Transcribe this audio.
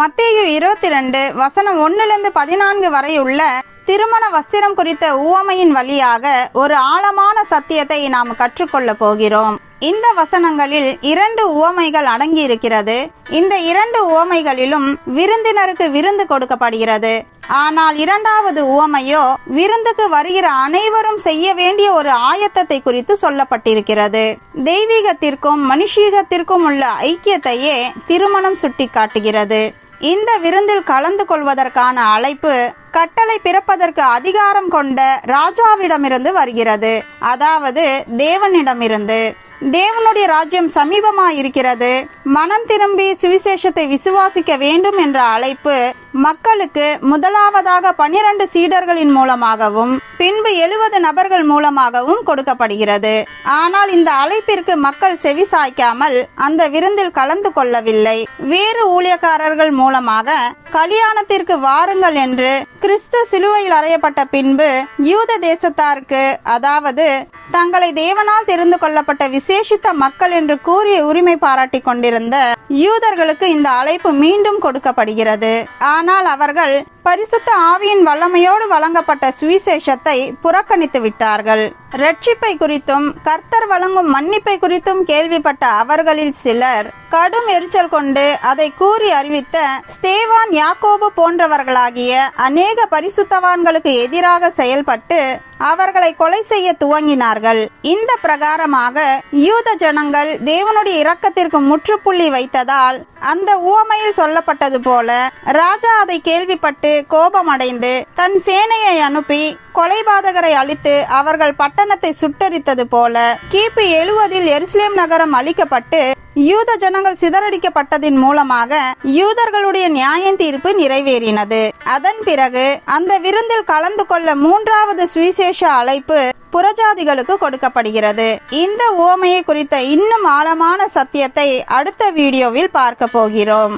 மத்தேயு இருபத்தி ரெண்டு வசனம் ஒன்னிலிருந்து பதினான்கு வரை உள்ள திருமண வஸ்திரம் குறித்த உவமையின் வழியாக ஒரு ஆழமான சத்தியத்தை நாம் கற்றுக்கொள்ளப் போகிறோம். இந்த வசனங்களில் இரண்டு உவமைகள் அடங்கி இருக்கிறது இந்த இரண்டு உவமைகளிலும் விருந்தினருக்கு விருந்து கொடுக்கப்படுகிறது. ஆனால் இரண்டாவது உவமையோ விருந்துக்கு வருகிற அனைவரும் செய்ய வேண்டிய ஒரு ஆயத்தத்தை குறித்து சொல்லப்பட்டிருக்கிறது. தெய்வீகத்திற்கும் மனுஷீகத்திற்கும் உள்ள ஐக்கியத்தையே திருமணம் சுட்டிக்காட்டுகிறது. இந்த விருந்தில் கலந்து கொள்வதற்கான அழைப்பு கட்டளை பிறப்பதற்கு அதிகாரம் கொண்ட ராஜாவிடமிருந்து வருகிறது. அதாவது தேவனிடமிருந்து. தேவனுடைய ராஜ்யம் சமீபமாக இருக்கிறது மனம் திரும்பி சுவிசேஷத்தை விசுவாசிக்க வேண்டும் என்ற அழைப்பு மக்களுக்கு முதலாவதாக பனிரண்டு சீடர்களின் மூலமாகவும் பின்பு எழுபது நபர்கள் மூலமாகவும் கொடுக்கப்படுகிறது. ஆனால் இந்த அழைப்பிற்கு மக்கள் செவி சாய்க்காமல் அந்த விருந்தில் கலந்து கொள்ளவில்லை. வேறு ஊழியக்காரர்கள் மூலமாக கல்யாணத்திற்கு வாருங்கள் என்று கிறிஸ்து சிலுவையில் அறையப்பட்ட பின்பு யூத தேசத்தாருக்கு அதாவது தங்களை தேவனால் தெரிந்து கொள்ளப்பட்ட விசேஷித்த மக்கள் என்று கூறிய உரிமை பாராட்டி கொண்டிருந்த யூதர்களுக்கு இந்த அழைப்பு மீண்டும் கொடுக்கப்படுகிறது. ஆனால் அவர்கள் பரிசுத்த ஆவியின் வல்லமையோடு வழங்கப்பட்ட சுவிசேஷத்தை புறக்கணித்து விட்டார்கள். ரட்சிப்பை குறித்தும் கர்த்தர் வழங்கும் மன்னிப்பை குறித்தும் கேள்விப்பட்ட அவர்களில் சிலர் கடும் எரிச்சல் கொண்டு அதை கூறி அறிவித்த ஸ்தேவான் யாக்கோபு போன்றவர்களாகிய அநேக பரிசுத்தவான்களுக்கு எதிராக செயல்பட்டு அவர்களை கொலை செய்ய துவங்கினார்கள். இந்த பிரகாரமாக யூத ஜனங்கள் தேவனுடைய இரக்கத்திற்கு முற்றுப்புள்ளி வைத்ததால் அந்த உவமையில் சொல்லப்பட்டது போல ராஜா அதை கேள்விப்பட்டு கோபமடைந்து தன் சேனையை அனுப்பி கொலைபாதகரை அழித்து அவர்கள் பட்டணத்தை சுட்டரித்தது போல கிபி எழுவதில் எருசலேம் நகரம் அழிக்கப்பட்டு யூத ஜனங்கள் சிதறடிக்கப்பட்டதின் மூலமாக யூதர்களுடைய நியாய தீர்ப்பு நிறைவேறினது. அதன் பிறகு அந்த விருந்தில் கலந்து கொள்ள மூன்றாவது சுவிசேஷ அழைப்பு புறஜாதிகளுக்கு கொடுக்கப்படுகிறது. இந்த உவமையை குறித்த இன்னும் ஆழமான சத்தியத்தை அடுத்த வீடியோவில் பார்க்க போகிறோம்.